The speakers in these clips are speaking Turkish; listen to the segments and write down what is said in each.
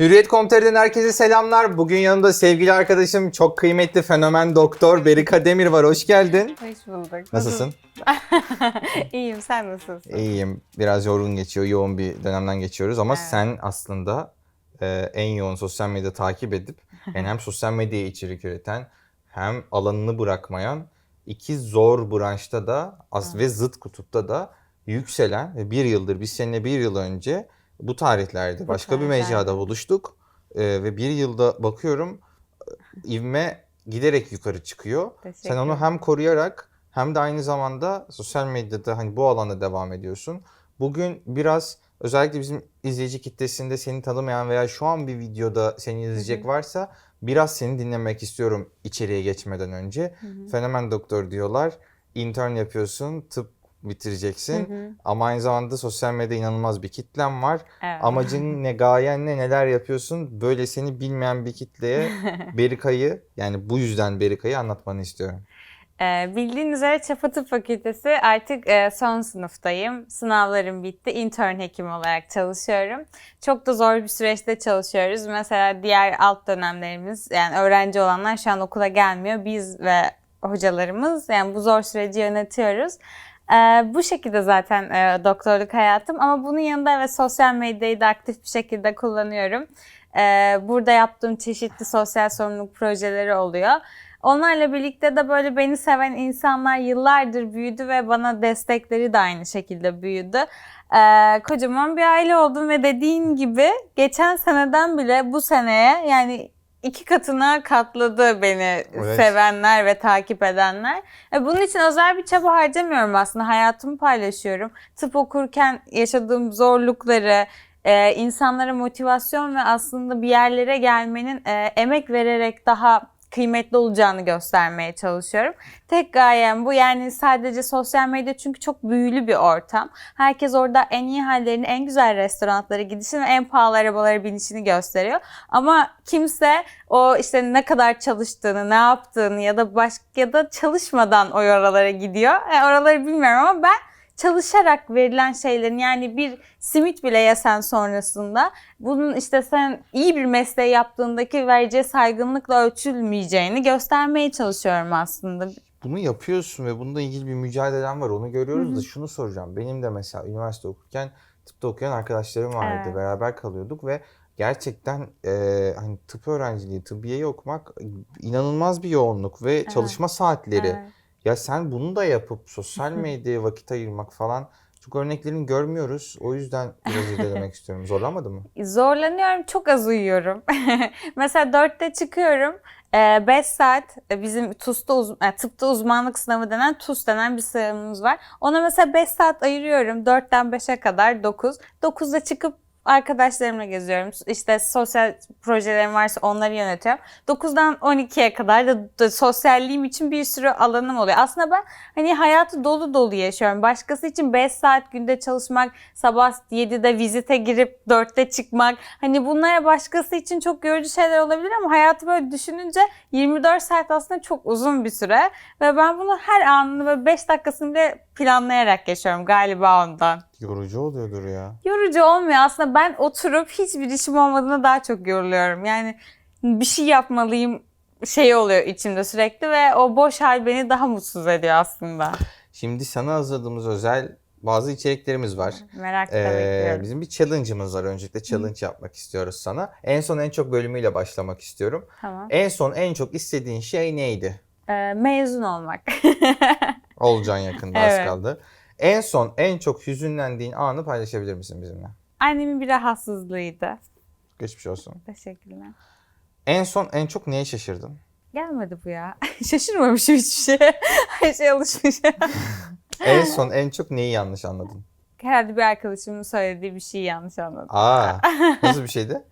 Hürriyet.com.tr'den herkese selamlar. Bugün yanımda sevgili arkadaşım, çok kıymetli fenomen doktor Berika Demir var. Hoş geldin. Hoş bulduk. Nasılsın? İyiyim, sen nasılsın? İyiyim. Biraz yorgun geçiyor, yoğun bir dönemden geçiyoruz ama Evet. sen aslında e, en yoğun sosyal medya takip edip yani hem sosyal medyaya içerik üreten hem alanını bırakmayan iki zor branşta da as ve zıt kutupta da yükselen ve bir yıldır biz seninle bir yıl önce bu tarihlerde başka bir mecrada buluştuk E, ve bir yılda bakıyorum e, ivme giderek yukarı çıkıyor. Teşekkür Sen onu hem koruyarak hem de aynı zamanda sosyal medyada hani bu alanda devam ediyorsun. Bugün biraz özellikle bizim izleyici kitlesinde seni tanımayan veya şu an bir videoda seni izleyecek varsa biraz seni dinlemek istiyorum içeriye geçmeden önce. Hı hı. Fenomen doktor diyorlar. intern yapıyorsun, tıp bitireceksin. Hı hı. Ama aynı zamanda sosyal medyada inanılmaz bir kitlen var. Evet. Amacın ne, gayen ne, neler yapıyorsun? Böyle seni bilmeyen bir kitleye Berika'yı yani bu yüzden Berika'yı anlatmanı istiyorum. Ee, bildiğin üzere Çapa Tıp Fakültesi artık e, son sınıftayım. Sınavlarım bitti. Intern hekim olarak çalışıyorum. Çok da zor bir süreçte çalışıyoruz. Mesela diğer alt dönemlerimiz yani öğrenci olanlar şu an okula gelmiyor. Biz ve hocalarımız yani bu zor süreci yönetiyoruz. Ee, bu şekilde zaten e, doktorluk hayatım ama bunun yanında evet sosyal medyayı da aktif bir şekilde kullanıyorum. Ee, burada yaptığım çeşitli sosyal sorumluluk projeleri oluyor. Onlarla birlikte de böyle beni seven insanlar yıllardır büyüdü ve bana destekleri de aynı şekilde büyüdü. Ee, kocaman bir aile oldum ve dediğin gibi geçen seneden bile bu seneye yani iki katına katladı beni Evet. sevenler ve takip edenler. E, bunun için özel bir çaba harcamıyorum aslında. Hayatımı paylaşıyorum. Tıp okurken yaşadığım zorlukları, e, insanlara motivasyon ve aslında bir yerlere gelmenin e, emek vererek daha kıymetli olacağını göstermeye çalışıyorum. Tek gayem bu yani sadece sosyal medya çünkü çok büyülü bir ortam. Herkes orada en iyi hallerini, en güzel restoranlara gidişini ve en pahalı arabalara binişini gösteriyor. Ama kimse o işte ne kadar çalıştığını, ne yaptığını ya da başka ya da çalışmadan o oralara gidiyor. E, oraları bilmiyorum ama ben çalışarak verilen şeylerin yani bir simit bile yesen sonrasında bunun işte sen iyi bir mesleği yaptığındaki vereceği saygınlıkla ölçülmeyeceğini göstermeye çalışıyorum aslında. Bunu yapıyorsun ve bununla ilgili bir mücadelen var. Onu görüyoruz Hı hı. da şunu soracağım. Benim de mesela üniversite okurken tıpta okuyan arkadaşlarım vardı. Evet. Beraber kalıyorduk ve gerçekten e, hani tıp öğrenciliği, tıbbiyeyi okumak inanılmaz bir yoğunluk ve çalışma saatleri. Evet. Ya sen bunu da yapıp sosyal medyaya vakit ayırmak falan çok örneklerini görmüyoruz. O yüzden biraz irdelemek istiyorum. Zorlanmadı mı? Zorlanıyorum, çok az uyuyorum. Mesela dörtte çıkıyorum. 5 saat e, bizim TUS'ta uz- e, tıpta uzmanlık sınavı denen TUS denen bir sınavımız var. Ona mesela 5 saat ayırıyorum. 4'ten 5'e kadar 9. 9'da çıkıp arkadaşlarımla geziyorum. İşte sosyal projelerim varsa onları yönetiyorum. 9'dan 12'ye kadar da, da sosyalliğim için bir sürü alanım oluyor. Aslında ben hani hayatı dolu dolu yaşıyorum. Başkası için 5 saat günde çalışmak, sabah 7'de vizite girip 4'te çıkmak. Hani bunlara başkası için çok yorucu şeyler olabilir ama hayatı böyle düşününce 24 saat aslında çok uzun bir süre. Ve ben bunu her anını ve 5 dakikasını bile planlayarak yaşıyorum galiba ondan. Yorucu oluyordur ya. Yorucu olmuyor aslında ben oturup hiçbir işim olmadığında daha çok yoruluyorum. Yani bir şey yapmalıyım şey oluyor içimde sürekli ve o boş hal beni daha mutsuz ediyor aslında. Şimdi sana hazırladığımız özel bazı içeriklerimiz var. Merakla Ee, bekliyorum. bizim bir challenge'ımız var. Öncelikle challenge yapmak istiyoruz sana. En son en çok bölümüyle başlamak istiyorum. Tamam. En son en çok istediğin şey neydi? Ee, mezun olmak. Olcan yakında az Evet. kaldı. En son en çok hüzünlendiğin anı paylaşabilir misin bizimle? Annemin bir rahatsızlığıydı. Geçmiş olsun. Teşekkürler. En son en çok neye şaşırdın? Gelmedi bu ya. Şaşırmamışım hiçbir şeye. Her şey alışmış. En son en çok neyi yanlış anladın? Herhalde bir arkadaşımın söylediği bir şeyi yanlış anladım. Aa, nasıl bir şeydi?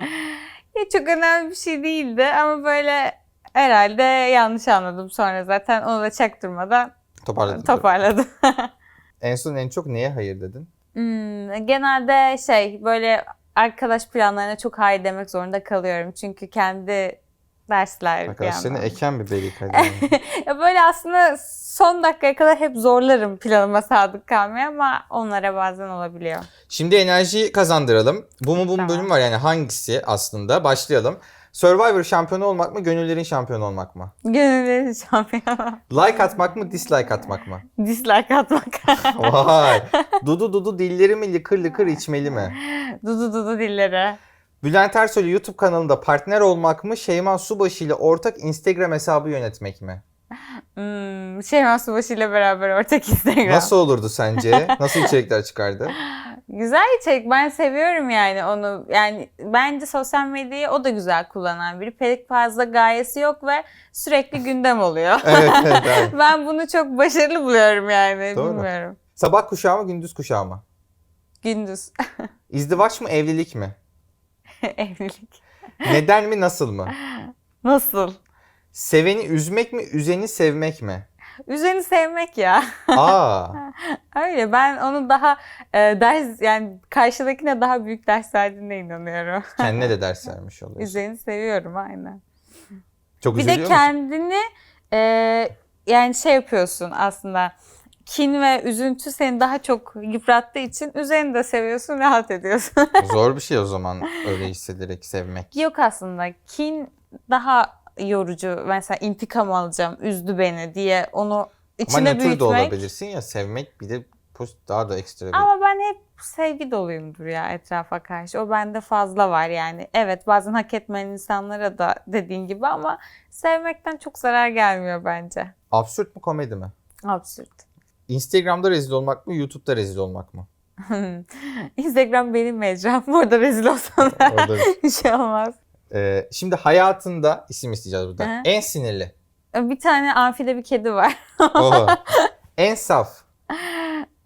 Ya çok önemli bir şey değildi ama böyle herhalde yanlış anladım sonra zaten onu da çaktırmadan Toparladın. mı? toparladım. En son en çok neye hayır dedin? Hmm, genelde şey böyle arkadaş planlarına çok hayır demek zorunda kalıyorum. Çünkü kendi dersler Arkadaşlarını eken bir hadi. Ya böyle aslında son dakikaya kadar hep zorlarım planıma sadık kalmaya ama onlara bazen olabiliyor. Şimdi enerji kazandıralım. Bu mu bu mu Tamam. bölüm var yani hangisi aslında? Başlayalım. Survivor şampiyonu olmak mı, gönüllerin şampiyonu olmak mı? Gönüllerin şampiyonu. Like atmak mı, dislike atmak mı? Dislike atmak. Vay! Dudu dudu dilleri mi lıkır lıkır içmeli mi? dudu dudu dillere. Bülent Ersoy'la YouTube kanalında partner olmak mı, Şeyma Subaşı ile ortak Instagram hesabı yönetmek mi? Hmm, Şeyma Subaşı ile beraber ortak Instagram. Nasıl olurdu sence? Nasıl içerikler çıkardı? Güzel içerik. Ben seviyorum yani onu. Yani bence sosyal medyayı o da güzel kullanan biri. Pek fazla gayesi yok ve sürekli gündem oluyor. Evet, evet, evet. ben bunu çok başarılı buluyorum yani. Doğru. Bilmiyorum. Sabah kuşağı mı, gündüz kuşağı mı? Gündüz. İzdivaç mı, evlilik mi? Evlilik. Neden mi, nasıl mı? Nasıl? Seveni üzmek mi, üzeni sevmek mi? Üzeni sevmek ya. Aa, Öyle ben onu daha e, ders yani karşıdakine daha büyük ders verdiğine inanıyorum. kendine de ders vermiş oluyorsun. Üzeni seviyorum aynen. Çok Bir de kendini e, yani şey yapıyorsun aslında kin ve üzüntü seni daha çok yıprattığı için üzerini de seviyorsun, rahat ediyorsun. Zor bir şey o zaman öyle hissederek sevmek. Yok aslında kin daha yorucu. Mesela intikam alacağım, üzdü beni diye onu Ama içine de büyütmek. olabilirsin ya sevmek bir de daha da ekstra bir. Ama ben hep sevgi doluyumdur ya etrafa karşı. O bende fazla var yani. Evet bazen hak etmeyen insanlara da dediğin gibi ama sevmekten çok zarar gelmiyor bence. Absürt mü komedi mi? Absürt. Instagram'da rezil olmak mı, YouTube'da rezil olmak mı? Instagram benim mecram. Burada rezil olsam da Orada bir şey olmaz. Ee, şimdi hayatında isim isteyeceğiz burada. Hı. En sinirli. Bir tane amfide bir kedi var. Oho. en saf.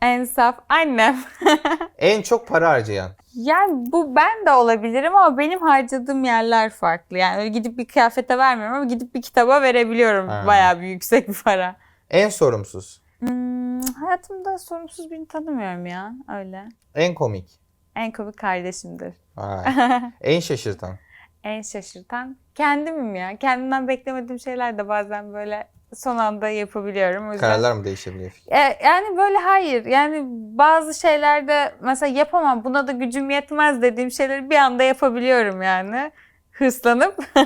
En saf annem. En çok para harcayan. Yani bu ben de olabilirim ama benim harcadığım yerler farklı. Yani öyle gidip bir kıyafete vermiyorum ama gidip bir kitaba verebiliyorum Ha. bayağı bir yüksek bir para. En sorumsuz. Hmm, hayatımda sorumsuz birini tanımıyorum ya öyle. En komik. En komik kardeşimdir. En şaşırtan. En şaşırtan kendimim ya. Kendimden beklemediğim şeyler de bazen böyle son anda yapabiliyorum. O yüzden... Kararlar mı değişebiliyor? E, yani böyle hayır. Yani bazı şeylerde mesela yapamam buna da gücüm yetmez dediğim şeyleri bir anda yapabiliyorum yani. Hırslanıp.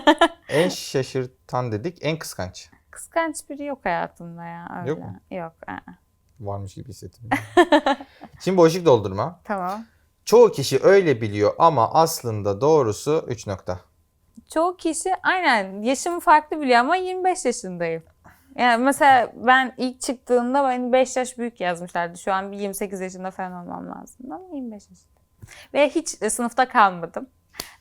En şaşırtan dedik. En kıskanç. Kıskanç biri yok hayatımda ya. Öyle. Yok mu? Yok. aa. Varmış gibi hissettim. Şimdi boşluk doldurma. Tamam. Çoğu kişi öyle biliyor ama aslında doğrusu 3 nokta. Çoğu kişi aynen yaşımı farklı biliyor ama 25 yaşındayım. Yani mesela ben ilk çıktığımda beni 5 yaş büyük yazmışlardı. Şu an bir 28 yaşında falan olmam lazım ama 25 yaşında. Ve hiç e, sınıfta kalmadım.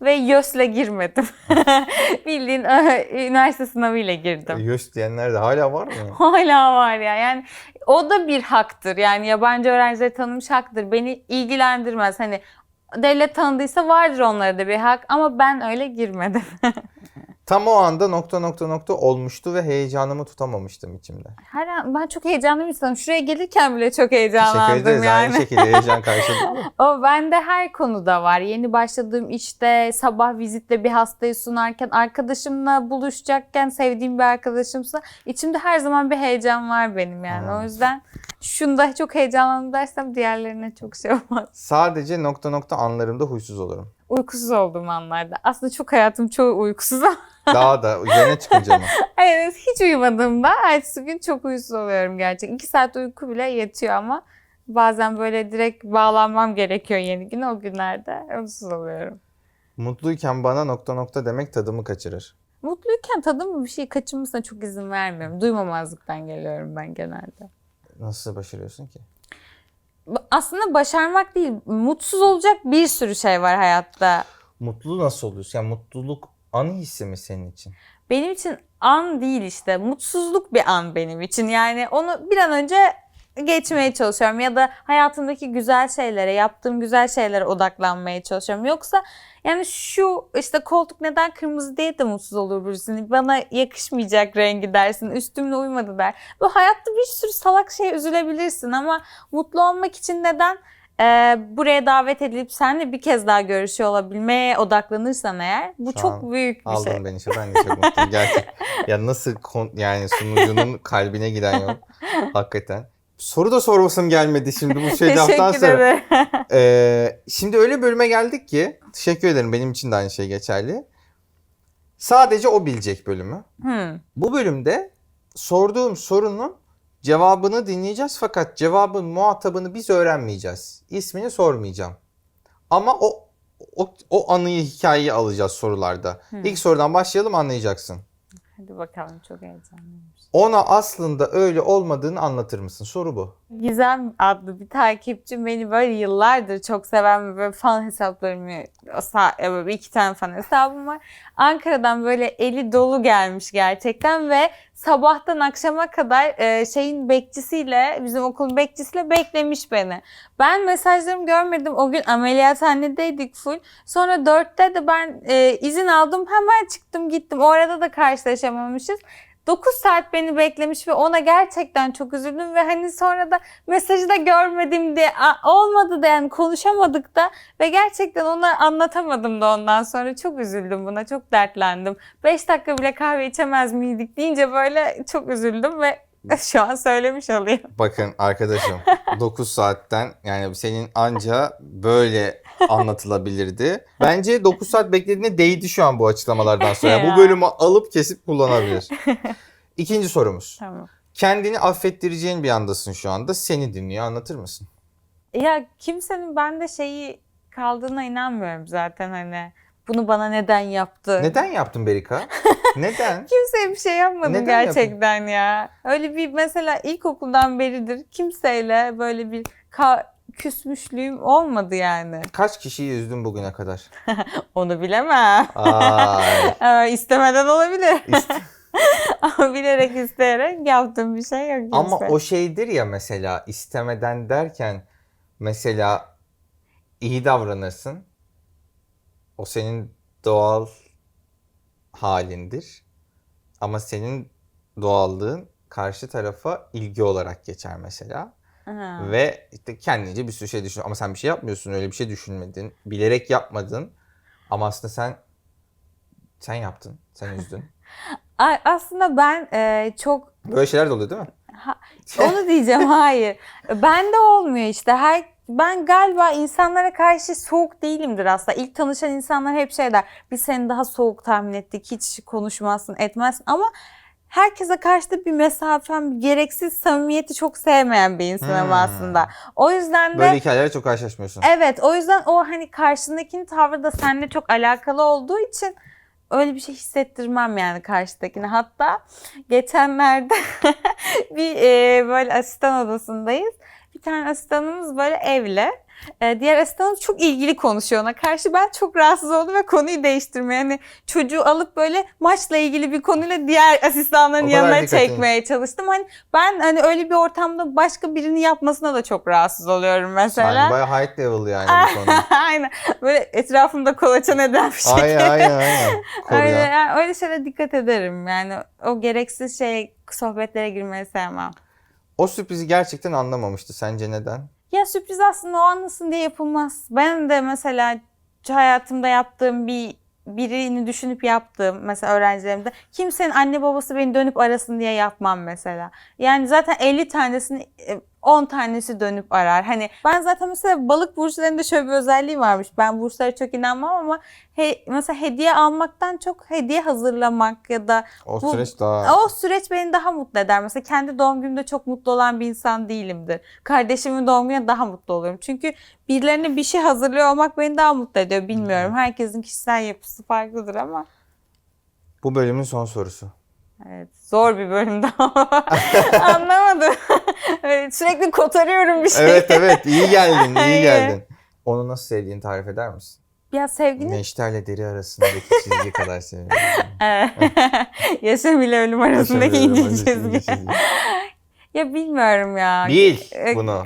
Ve YÖS'le girmedim. Bildiğin e, üniversite sınavıyla girdim. Yüz diyenler de hala var mı? Hala var ya. Yani o da bir haktır. Yani yabancı öğrencileri tanımış haktır. Beni ilgilendirmez. Hani devlet tanıdıysa vardır onlara da bir hak ama ben öyle girmedim. Tam o anda nokta nokta nokta olmuştu ve heyecanımı tutamamıştım içimde. Her an ben çok heyecanlı bir insanım. Şuraya gelirken bile çok Teşekkür heyecanlandım ederiz. yani. Aynı şekilde heyecan karşıladım. O bende her konuda var. Yeni başladığım işte sabah vizitle bir hastayı sunarken, arkadaşımla buluşacakken, sevdiğim bir arkadaşımsa içimde her zaman bir heyecan var benim yani. Ha. O yüzden şunda çok heyecanlandım dersem diğerlerine çok şey olmaz. Sadece nokta nokta anlarımda huysuz olurum. Uykusuz olduğum anlarda. Aslında çok hayatım çoğu uykusuz ama Daha da üzerine çıkınca mı? evet, hiç uyumadığımda ertesi gün çok uykusuz oluyorum gerçekten. İki saat uyku bile yetiyor ama bazen böyle direkt bağlanmam gerekiyor yeni gün. O günlerde uykusuz oluyorum. Mutluyken bana nokta nokta demek tadımı kaçırır. Mutluyken tadım bir şey kaçırmasına çok izin vermiyorum. Duymamazlıktan geliyorum ben genelde. Nasıl başarıyorsun ki? Aslında başarmak değil, mutsuz olacak bir sürü şey var hayatta. Mutlu nasıl oluyorsun? Yani mutluluk anı hissi mi senin için? Benim için an değil işte, mutsuzluk bir an benim için. Yani onu bir an önce geçmeye çalışıyorum ya da hayatımdaki güzel şeylere, yaptığım güzel şeylere odaklanmaya çalışıyorum. Yoksa yani şu işte koltuk neden kırmızı diye de mutsuz olur birisini. Bana yakışmayacak rengi dersin, üstümle uymadı der. Bu hayatta bir sürü salak şeye üzülebilirsin ama mutlu olmak için neden e, buraya davet edilip seninle bir kez daha görüşüyor olabilmeye odaklanırsan eğer bu Şu çok büyük bir Aldın şey. beni şu ben de çok mutluyum gerçekten. ya nasıl kon- yani sunucunun kalbine giden yol hakikaten. Soru da sormasım gelmedi şimdi bu şey Teşekkür sonra. Ee, şimdi öyle bölüme geldik ki teşekkür ederim benim için de aynı şey geçerli. Sadece o bilecek bölümü. Hmm. Bu bölümde sorduğum sorunun cevabını dinleyeceğiz fakat cevabın muhatabını biz öğrenmeyeceğiz. İsmini sormayacağım. Ama o o, o anıyı hikayeyi alacağız sorularda. Hmm. İlk sorudan başlayalım anlayacaksın. Hadi bakalım çok heyecanlıyım. Ona aslında öyle olmadığını anlatır mısın? Soru bu. Gizem adlı bir takipçim beni böyle yıllardır çok seven ve böyle fan hesaplarımı sa- e, böyle iki tane fan hesabım var. Ankara'dan böyle eli dolu gelmiş gerçekten ve sabahtan akşama kadar e, şeyin bekçisiyle bizim okulun bekçisiyle beklemiş beni. Ben mesajlarımı görmedim. O gün ameliyathanedeydik full. Sonra dörtte de ben e, izin aldım. Hemen çıktım gittim. O arada da karşılaşamamışız. 9 saat beni beklemiş ve ona gerçekten çok üzüldüm ve hani sonra da mesajı da görmedim diye "Aa, olmadı da yani konuşamadık da ve gerçekten ona anlatamadım da ondan sonra çok üzüldüm buna çok dertlendim. 5 dakika bile kahve içemez miydik deyince böyle çok üzüldüm ve şu an söylemiş olayım. Bakın arkadaşım 9 saatten yani senin anca böyle anlatılabilirdi. Bence 9 saat beklediğine değdi şu an bu açıklamalardan sonra. Ya. Bu bölümü alıp kesip kullanabilir. İkinci sorumuz. Tamam. Kendini affettireceğin bir andasın şu anda. Seni dinliyor. Anlatır mısın? Ya kimsenin bende şeyi kaldığına inanmıyorum zaten hani. Bunu bana neden yaptı? Neden yaptın Berika? Neden? Kimseye bir şey yapmadım Neden gerçekten ya. Öyle bir mesela ilkokuldan beridir kimseyle böyle bir ka- küsmüşlüğüm olmadı yani. Kaç kişiyi üzdün bugüne kadar? Onu bilemem. Ay. İstemeden olabilir. İst- Ama bilerek isteyerek yaptığım bir şey yok. Ama kimse. o şeydir ya mesela istemeden derken mesela iyi davranırsın. O senin doğal halindir. Ama senin doğallığın karşı tarafa ilgi olarak geçer mesela. Ha. Ve işte kendince bir sürü şey düşün. Ama sen bir şey yapmıyorsun. Öyle bir şey düşünmedin. Bilerek yapmadın. Ama aslında sen sen yaptın. Sen üzdün. Aslında ben e, çok Böyle şeyler de oluyor değil mi? Onu diyeceğim hayır. Bende olmuyor işte. Her ben galiba insanlara karşı soğuk değilimdir aslında. İlk tanışan insanlar hep şey der. Biz seni daha soğuk tahmin ettik. Hiç konuşmazsın, etmezsin ama herkese karşı da bir mesafem, bir gereksiz samimiyeti çok sevmeyen bir insanım Hmm. aslında. O yüzden de Böyle hikayelerle çok karşılaşmıyorsun. Evet o yüzden o hani karşındakinin tavrı da seninle çok alakalı olduğu için öyle bir şey hissettirmem yani karşıdakine. Hatta geçenlerde bir e, böyle asistan odasındayız. Bir tane asistanımız böyle evli. E, diğer asistanımız çok ilgili konuşuyor ona karşı. Ben çok rahatsız oldum ve konuyu değiştirmeye yani çocuğu alıp böyle maçla ilgili bir konuyla diğer asistanların yanına çekmeye çalıştım. Hani ben hani öyle bir ortamda başka birinin yapmasına da çok rahatsız oluyorum mesela. Yani bayağı high level yani bu konu. aynen. Böyle etrafımda kolaçan eden bir şey. aynen aynen aynen. öyle, yani öyle şeylere dikkat ederim. Yani o gereksiz şey sohbetlere girmeyi sevmem. O sürprizi gerçekten anlamamıştı. Sence neden? Ya sürpriz aslında o anlasın diye yapılmaz. Ben de mesela hayatımda yaptığım bir birini düşünüp yaptığım mesela öğrencilerimde kimsenin anne babası beni dönüp arasın diye yapmam mesela. Yani zaten 50 tanesini e, 10 tanesi dönüp arar. Hani ben zaten mesela balık burçlarında şöyle bir özelliği varmış. Ben burçlara çok inanmam ama he, mesela hediye almaktan çok hediye hazırlamak ya da O Bu- süreç daha... o süreç beni daha mutlu eder. Mesela kendi doğum günümde çok mutlu olan bir insan değilimdir. Kardeşimin doğum gününe daha mutlu oluyorum. Çünkü birilerine bir şey hazırlıyor olmak beni daha mutlu ediyor. Bilmiyorum. Herkesin kişisel yapısı farklıdır ama Bu bölümün son sorusu. Evet zor bir bölümdü ama anlamadım. Sürekli kotarıyorum bir şey. Evet evet iyi geldin iyi geldin. Onu nasıl sevdiğini tarif eder misin? Ya sevginin Neşterle deri arasındaki çizgi kadar seviyorum. yaşam ile ölüm arasındaki ince çizgi. çizgi. ya bilmiyorum ya. Bil bunu.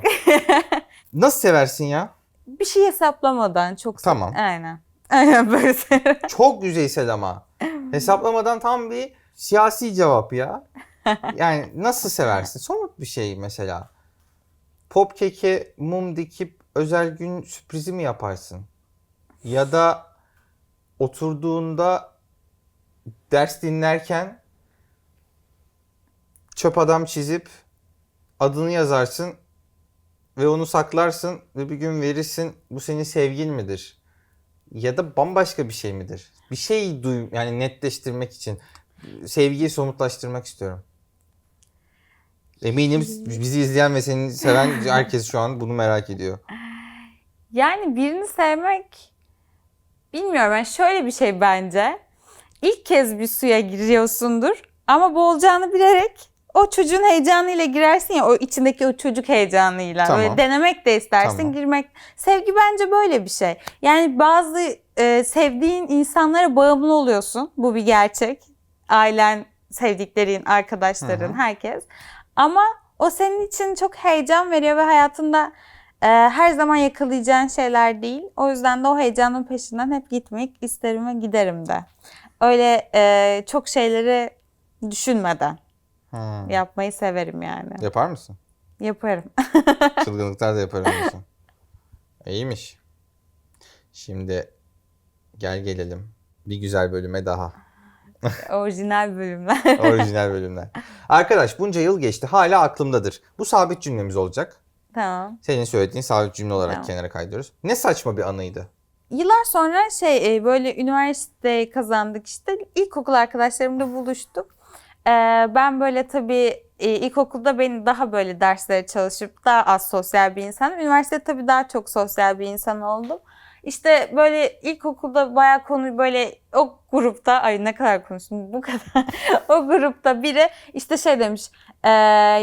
Nasıl seversin ya? bir şey hesaplamadan çok Tamam. Aynen. Aynen böyle severim. Çok yüzeysel ama. Hesaplamadan tam bir siyasi cevap ya. Yani nasıl seversin? Somut bir şey mesela. Pop keke mum dikip özel gün sürprizi mi yaparsın? Ya da oturduğunda ders dinlerken çöp adam çizip adını yazarsın ve onu saklarsın ve bir gün verirsin. Bu senin sevgin midir? Ya da bambaşka bir şey midir? Bir şey duy yani netleştirmek için sevgiyi somutlaştırmak istiyorum. Eminim bizi izleyen ve seni seven herkes şu an bunu merak ediyor. Yani birini sevmek bilmiyorum. Yani şöyle bir şey bence. İlk kez bir suya giriyorsundur ama boğulacağını bilerek o çocuğun heyecanıyla girersin ya o içindeki o çocuk heyecanıyla. Tamam. Böyle denemek de istersin, Tamam. girmek. Sevgi bence böyle bir şey. Yani bazı e, sevdiğin insanlara bağımlı oluyorsun. Bu bir gerçek. Ailen, sevdiklerin, arkadaşların, Hı hı. herkes. Ama o senin için çok heyecan veriyor ve hayatında e, her zaman yakalayacağın şeyler değil. O yüzden de o heyecanın peşinden hep gitmek isterim ve giderim de. Öyle e, çok şeyleri düşünmeden Hmm. yapmayı severim yani. Yapar mısın? Yaparım. Çılgınlıklar da yaparım diyorsun. İyiymiş. Şimdi gel gelelim bir güzel bölüme daha. Orijinal bölümler. Orijinal bölümler. Arkadaş bunca yıl geçti hala aklımdadır. Bu sabit cümlemiz olacak. tamam. Senin söylediğin sabit cümle olarak Tamam. kenara kaydırıyoruz. Ne saçma bir anıydı. Yıllar sonra şey e, böyle üniversite kazandık işte ilkokul arkadaşlarımla buluştuk. Ee, ben böyle tabii e, ilkokulda beni daha böyle derslere çalışıp daha az sosyal bir insanım. Üniversitede tabii daha çok sosyal bir insan oldum. İşte böyle ilkokulda bayağı konu böyle o grupta ay ne kadar konuştum bu kadar. o grupta biri işte şey demiş e,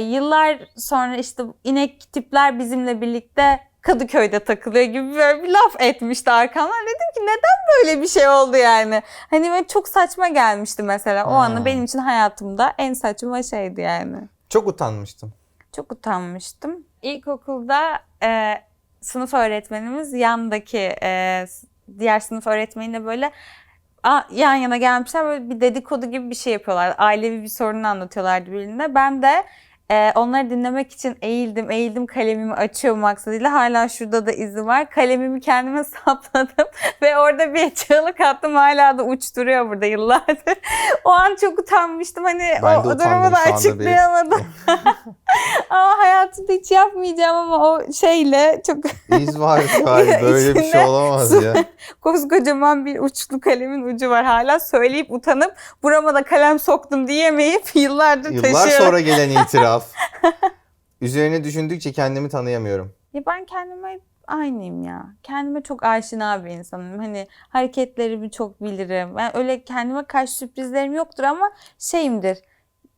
yıllar sonra işte inek tipler bizimle birlikte Kadıköy'de takılıyor gibi böyle bir laf etmişti arkamdan. Dedim ki neden böyle bir şey oldu yani? Hani böyle çok saçma gelmişti mesela. O Hmm. anı benim için hayatımda en saçma şeydi yani. Çok utanmıştım. Çok utanmıştım. İlkokulda e, sınıf öğretmenimiz yandaki e, diğer sınıf öğretmeniyle böyle a- yan yana gelmişler böyle bir dedikodu gibi bir şey yapıyorlar. Ailevi bir sorunu anlatıyorlardı birbirine. Ben de e, onları dinlemek için eğildim, eğildim kalemimi açıyor maksadıyla. Hala şurada da izi var. Kalemimi kendime sapladım ve orada bir çığlık attım. Hala da uçturuyor burada yıllardır. o an çok utanmıştım. Hani Ben o, o durumu da açıklayamadım. ama hayatımda hiç yapmayacağım ama o şeyle çok İz var galiba böyle bir şey olamaz ya. koskocaman bir uçlu kalemin ucu var. Hala söyleyip utanıp burama da kalem soktum diyemeyip yıllardır Yıllar taşıyorum. sonra gelen itiraf. Üzerine düşündükçe kendimi tanıyamıyorum. Ya ben kendime aynıyım ya. Kendime çok aşina bir insanım. Hani hareketlerimi çok bilirim. Ben öyle kendime karşı sürprizlerim yoktur ama şeyimdir.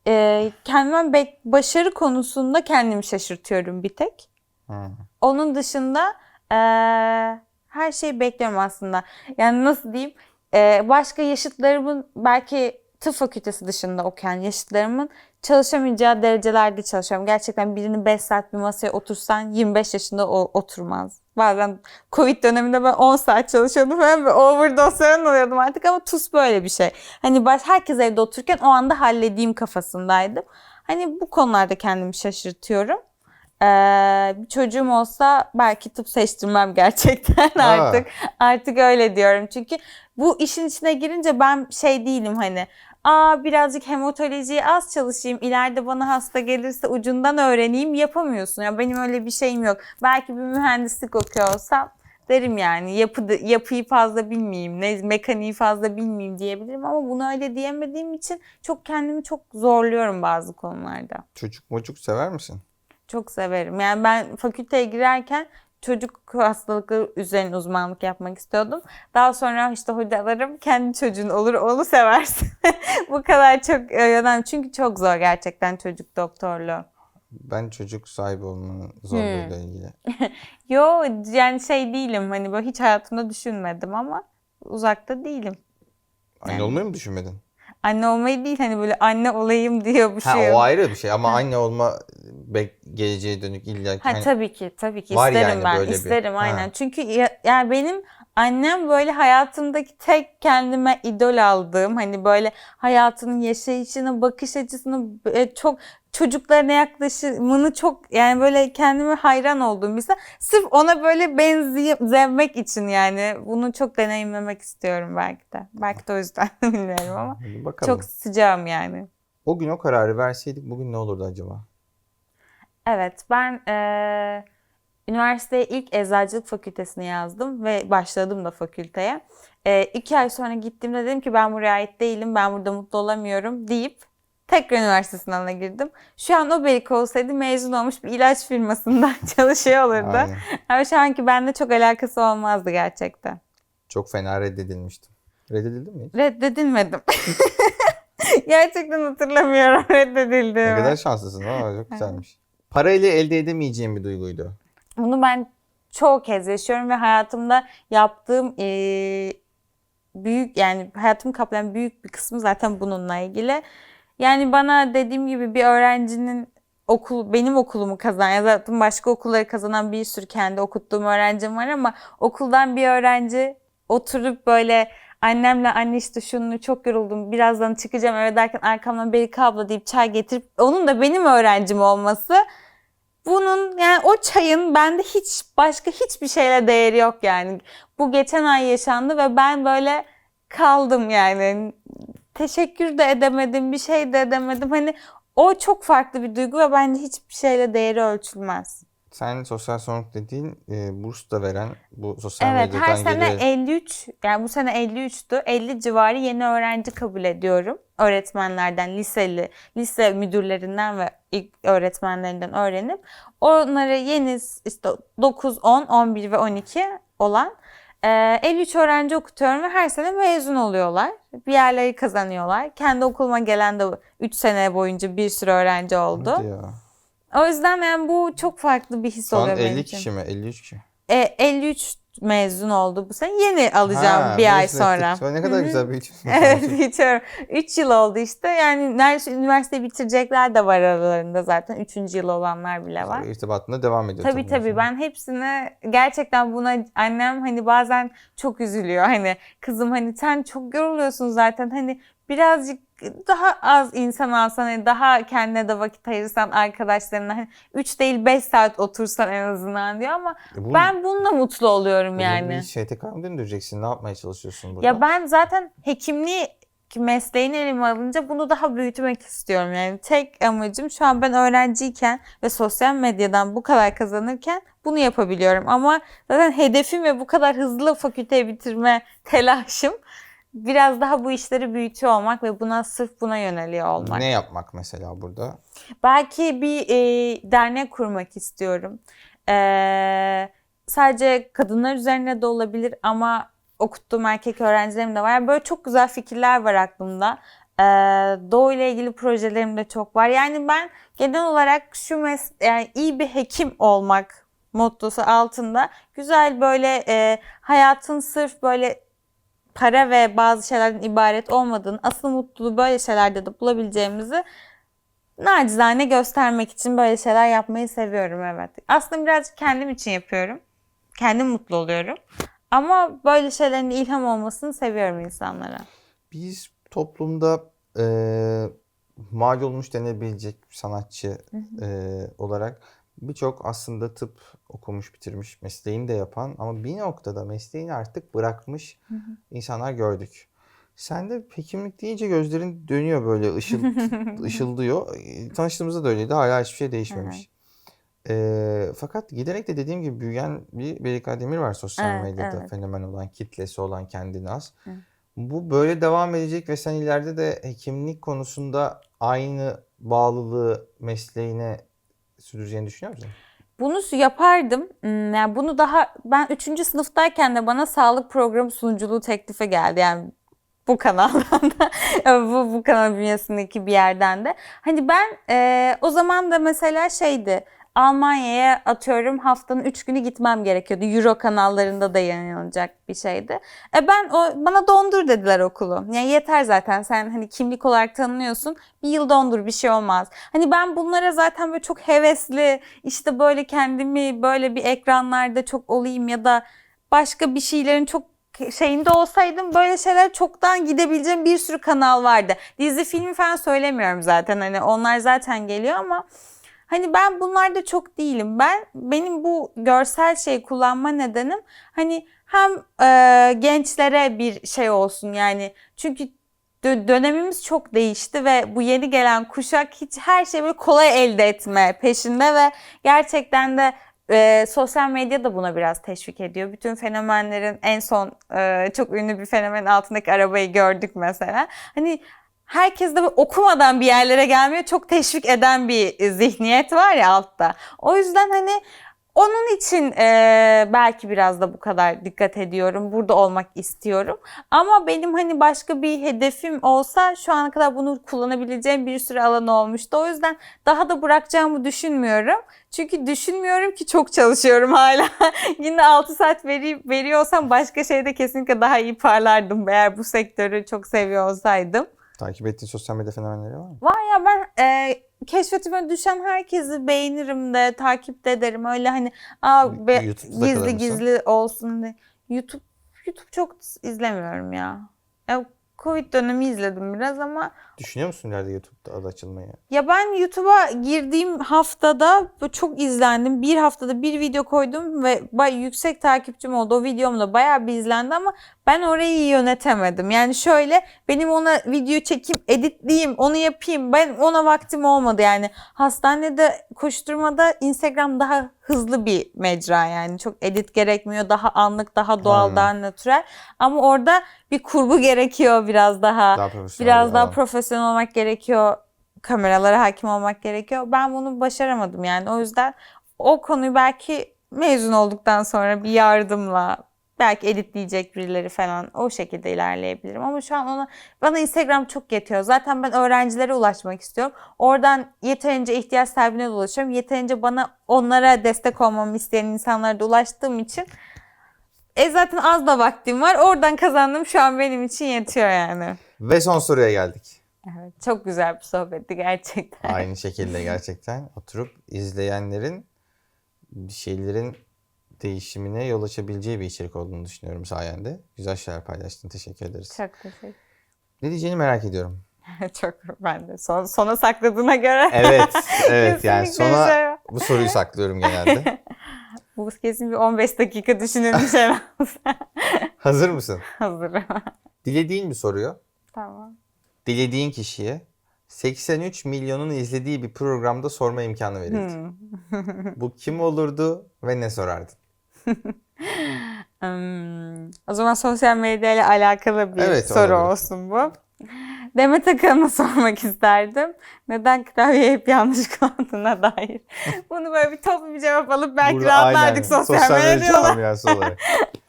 E, kendime bek- başarı konusunda kendimi şaşırtıyorum bir tek. Hı. Onun dışında eee, her şeyi bekliyorum aslında. Yani nasıl diyeyim? Eee, başka yaşıtlarımın belki tıp fakültesi dışında okuyan yaşıtlarımın çalışamayacağı derecelerde çalışıyorum. Gerçekten birini 5 saat bir masaya otursan 25 yaşında o oturmaz. Bazen Covid döneminde ben 10 saat çalışıyordum falan ve overdose oluyordum artık ama TUS böyle bir şey. Hani baş, herkes evde otururken o anda halledeyim kafasındaydım. Hani bu konularda kendimi şaşırtıyorum. Ee, bir çocuğum olsa belki tıp seçtirmem gerçekten Aa. artık. Artık öyle diyorum. Çünkü bu işin içine girince ben şey değilim hani Aa birazcık hematolojiye az çalışayım. ileride bana hasta gelirse ucundan öğreneyim yapamıyorsun. Ya benim öyle bir şeyim yok. Belki bir mühendislik okuyor olsam derim yani yapı, yapıyı fazla bilmeyeyim, ne mekaniği fazla bilmeyeyim diyebilirim ama bunu öyle diyemediğim için çok kendimi çok zorluyorum bazı konularda. Çocuk mocuk sever misin? Çok severim. Yani ben fakülteye girerken çocuk hastalıkları üzerine uzmanlık yapmak istiyordum. Daha sonra işte hocalarım kendi çocuğun olur onu seversin. Bu kadar çok önemli. Çünkü çok zor gerçekten çocuk doktorluğu. Ben çocuk sahibi olmanın zorluğuyla Hmm. ilgili. Yo yani şey değilim hani böyle hiç hayatımda düşünmedim ama uzakta değilim. Anne Yani- olmayı mı düşünmedin? Anne olmayı değil hani böyle anne olayım diyor bu Ha şey. o ayrı bir şey ama anne olma geleceğe dönük illa Ha hani- tabii ki tabii ki Var isterim yani ben böyle bir- isterim Ha. aynen. Çünkü ya, yani benim annem böyle hayatımdaki tek kendime idol aldığım hani böyle hayatının yaşayışını, bakış açısını e, çok çocuklarına yaklaşımını çok yani böyle kendime hayran olduğum bir insan. Sırf ona böyle benzemek için yani bunu çok deneyimlemek istiyorum belki de. Belki de o yüzden bilmiyorum ama bakalım. çok sıcağım yani. O gün o kararı verseydik bugün ne olurdu acaba? Evet, ben eee üniversiteye ilk eczacılık fakültesine yazdım ve başladım da fakülteye. Eee iki ay sonra gittiğimde dedim ki ben buraya ait değilim, ben burada mutlu olamıyorum deyip tekrar üniversite sınavına girdim. Şu an o belik olsaydı mezun olmuş bir ilaç firmasında çalışıyor olurdu. Aynen. Ama şu anki bende çok alakası olmazdı gerçekten. Çok fena reddedilmiştim. Reddedildin mi hiç? Reddedilmedim. gerçekten hatırlamıyorum Ne reddedildiğimi. kadar şanslısın ama çok güzelmiş. Parayla elde edemeyeceğim bir duyguydu. Bunu ben çoğu kez yaşıyorum ve hayatımda yaptığım eee, büyük yani hayatımı kaplayan büyük bir kısmı zaten bununla ilgili. Yani bana dediğim gibi bir öğrencinin okul benim okulumu kazanan ya zaten başka okulları kazanan bir sürü kendi okuttuğum öğrencim var ama okuldan bir öğrenci oturup böyle annemle anne işte şunu çok yoruldum birazdan çıkacağım eve derken arkamdan Berika abla deyip çay getirip onun da benim öğrencim olması bunun yani o çayın bende hiç başka hiçbir şeyle değeri yok yani. Bu geçen ay yaşandı ve ben böyle kaldım yani. Teşekkür de edemedim, bir şey de edemedim. Hani o çok farklı bir duygu ve bence hiçbir şeyle değeri ölçülmez. Sen sosyal sorumluluk dediğin e, burs da veren bu sosyal Evet, medyadan her sene gelir. 53, yani bu sene 53'tü. 50 civarı yeni öğrenci kabul ediyorum. Öğretmenlerden, liseli, lise müdürlerinden ve ilk öğretmenlerinden öğrenip onları yeni işte 9, 10, 11 ve 12 olan e, 53 öğrenci okutuyorum ve her sene mezun oluyorlar. Bir yerleri kazanıyorlar. Kendi okuluma gelen de 3 sene boyunca bir sürü öğrenci oldu. Hadi ya. O yüzden yani bu çok farklı bir his Şu an oluyor benim 50 için. kişi mi? 53 kişi. E, 53 mezun oldu bu sene. Yeni alacağım Ha, bir ay sonra. ettik. Ne kadar güzel büyütüyorsun. Evet geçiyorum. 3 yıl oldu işte. Yani neredeyse üniversite bitirecekler de var aralarında zaten. 3. yıl olanlar bile var. İrtibatına devam ediyor. Tabii tabii mesela. ben hepsine gerçekten buna annem hani bazen çok üzülüyor. Hani kızım hani sen çok yoruluyorsun zaten hani birazcık daha az insan alsan hani daha kendine de vakit ayırsan arkadaşlarına hani 3 değil 5 saat otursan en azından diyor ama E bu- ben bununla mutlu oluyorum bunu yani. Bir STK mı döndüreceksin? Ne yapmaya çalışıyorsun burada? Ya ben zaten hekimliği mesleğini elime alınca bunu daha büyütmek istiyorum. Yani tek amacım şu an ben öğrenciyken ve sosyal medyadan bu kadar kazanırken bunu yapabiliyorum. Ama zaten hedefim ve bu kadar hızlı fakülteyi bitirme telaşım biraz daha bu işleri büyütüyor olmak ve buna sırf buna yöneliyor olmak. Ne yapmak mesela burada? Belki bir e, dernek kurmak istiyorum. Ee, sadece kadınlar üzerine de olabilir ama okuttuğum erkek öğrencilerim de var. Yani böyle çok güzel fikirler var aklımda. Ee, Doğu ile ilgili projelerim de çok var. Yani ben genel olarak şu mes yani iyi bir hekim olmak mottosu altında güzel böyle e, hayatın sırf böyle para ve bazı şeylerden ibaret olmadığını, asıl mutluluğu böyle şeylerde de bulabileceğimizi nacizane göstermek için böyle şeyler yapmayı seviyorum evet. Aslında birazcık kendim için yapıyorum. Kendim mutlu oluyorum. Ama böyle şeylerin ilham olmasını seviyorum insanlara. Biz toplumda e, mal olmuş denebilecek sanatçı e, olarak birçok aslında tıp okumuş bitirmiş mesleğini de yapan ama bir noktada mesleğini artık bırakmış insanlar gördük. Sen de hekimlik deyince gözlerin dönüyor böyle ışıl, ışıldıyor. E, Tanıştığımızda da öyleydi. Hala hiçbir şey değişmemiş. E, fakat giderek de dediğim gibi büyüyen bir Berika Demir var sosyal Evet, medyada. evet. Fenomen olan, kitlesi olan kendine az. Bu böyle devam edecek ve sen ileride de hekimlik konusunda aynı bağlılığı mesleğine sürdüreceğini düşünüyor musun? Bunu yapardım. Hmm, Yani bunu daha ben 3. sınıftayken de bana sağlık programı sunuculuğu teklifi geldi. Yani bu kanaldan da bu, bu kanal bünyesindeki bir yerden de. Hani ben e, o zaman da mesela şeydi Almanya'ya atıyorum haftanın 3 günü gitmem gerekiyordu. Euro kanallarında da yayınlanacak bir şeydi. E ben o bana dondur dediler okulu. Yani yeter zaten sen hani kimlik olarak tanınıyorsun. Bir yıl dondur bir şey olmaz. Hani ben bunlara zaten böyle çok hevesli işte böyle kendimi böyle bir ekranlarda çok olayım ya da başka bir şeylerin çok şeyinde olsaydım böyle şeyler çoktan gidebileceğim bir sürü kanal vardı. Dizi filmi falan söylemiyorum zaten hani onlar zaten geliyor ama hani ben bunlarda çok değilim. Ben benim bu görsel şeyi kullanma nedenim hani hem e, gençlere bir şey olsun yani çünkü dö- dönemimiz çok değişti ve bu yeni gelen kuşak hiç her şeyi böyle kolay elde etme peşinde ve gerçekten de e, sosyal medya da buna biraz teşvik ediyor. Bütün fenomenlerin en son e, çok ünlü bir fenomenin altındaki arabayı gördük mesela. Hani herkes de okumadan bir yerlere gelmiyor. Çok teşvik eden bir zihniyet var ya altta. O yüzden hani onun için e, belki biraz da bu kadar dikkat ediyorum. Burada olmak istiyorum. Ama benim hani başka bir hedefim olsa şu ana kadar bunu kullanabileceğim bir sürü alan olmuştu. O yüzden daha da bırakacağımı düşünmüyorum. Çünkü düşünmüyorum ki çok çalışıyorum hala. Günde 6 saat veri, veriyorsam başka şeyde kesinlikle daha iyi parlardım eğer bu sektörü çok seviyor olsaydım. Takip ettiğin sosyal medya fenomenleri var mı? Var ya ben e, keşfetime düşen herkesi beğenirim de takip de ederim. Öyle hani aa, be, YouTube'da gizli gizli olsun diye. YouTube YouTube çok izlemiyorum ya. ya. Covid dönemi izledim biraz ama Düşünüyor musun ileride YouTube'da adı açılmayı? ya ben YouTube'a girdiğim haftada çok izlendim. Bir haftada bir video koydum ve yüksek takipçim oldu. O videom da bayağı bir izlendi ama ben orayı yönetemedim. Yani şöyle benim ona video çekeyim, editleyeyim, onu yapayım. Ben ona vaktim olmadı yani. Hastanede koşturmada Instagram daha hızlı bir mecra yani. Çok edit gerekmiyor. Daha anlık, daha doğal, Aynen. daha natürel. Ama orada bir kurgu gerekiyor biraz daha. Daha Biraz bir daha profesyonel olmak gerekiyor. Kameralara hakim olmak gerekiyor. Ben bunu başaramadım yani. O yüzden o konuyu belki mezun olduktan sonra bir yardımla belki editleyecek birileri falan o şekilde ilerleyebilirim. Ama şu an ona bana Instagram çok yetiyor. Zaten ben öğrencilere ulaşmak istiyorum. Oradan yeterince ihtiyaç sahibine ulaşıyorum. Yeterince bana onlara destek olmamı isteyen insanlara da ulaştığım için e zaten az da vaktim var. Oradan kazandım şu an benim için yetiyor yani. Ve son soruya geldik. Evet, çok güzel bir sohbetti gerçekten. Aynı şekilde gerçekten oturup izleyenlerin bir şeylerin değişimine yol açabileceği bir içerik olduğunu düşünüyorum sayende. Güzel şeyler paylaştın. Teşekkür ederiz. Çok teşekkür Ne diyeceğini merak ediyorum. Çok ben de son, sona sakladığına göre. Evet, evet yani sona şey var. bu soruyu saklıyorum genelde. Bu kesin bir 15 dakika düşünülmüş az. Hazır mısın? Hazırım. Dilediğin bir soruyu tamam. dilediğin kişiye 83 milyonun izlediği bir programda sorma imkanı verildi. Hmm. Bu kim olurdu ve ne sorardın? Hmm, O zaman sosyal medya ile alakalı bir Evet, soru olabilir. olsun bu. Demet Akalın'a sormak isterdim. Neden klavyeyi hep yanlış kullandığına dair. Bunu böyle bir toplu bir cevap alıp belki Burada rahatlardık aynen sosyal, medyada. camiası olarak.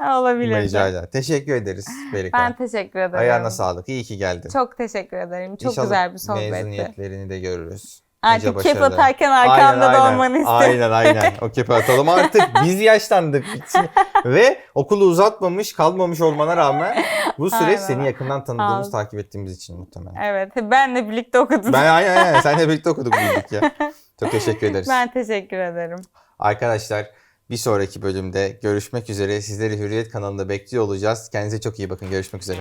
Olabilir. Mecrayla. Teşekkür ederiz Berika. Ben teşekkür ederim. Ayağına sağlık. İyi ki geldin. Çok teşekkür ederim. Çok İnşallah güzel bir sohbetti. mezuniyetlerini de görürüz. Artık kep başarılar. atarken arkamda da olmanı isterim. Aynen aynen. O kepi atalım artık. Biz yaşlandık. Ve okulu uzatmamış, kalmamış olmana rağmen bu süreç Aynen. seni yakından tanıdığımız, Aynen. takip ettiğimiz için muhtemelen. Evet, benle birlikte okudun. Ben aynen aynen. Seninle birlikte okuduk büyüdük ya. Çok teşekkür ederiz. Ben teşekkür ederim. Arkadaşlar bir sonraki bölümde görüşmek üzere. Sizleri Hürriyet kanalında bekliyor olacağız. Kendinize çok iyi bakın. Görüşmek üzere.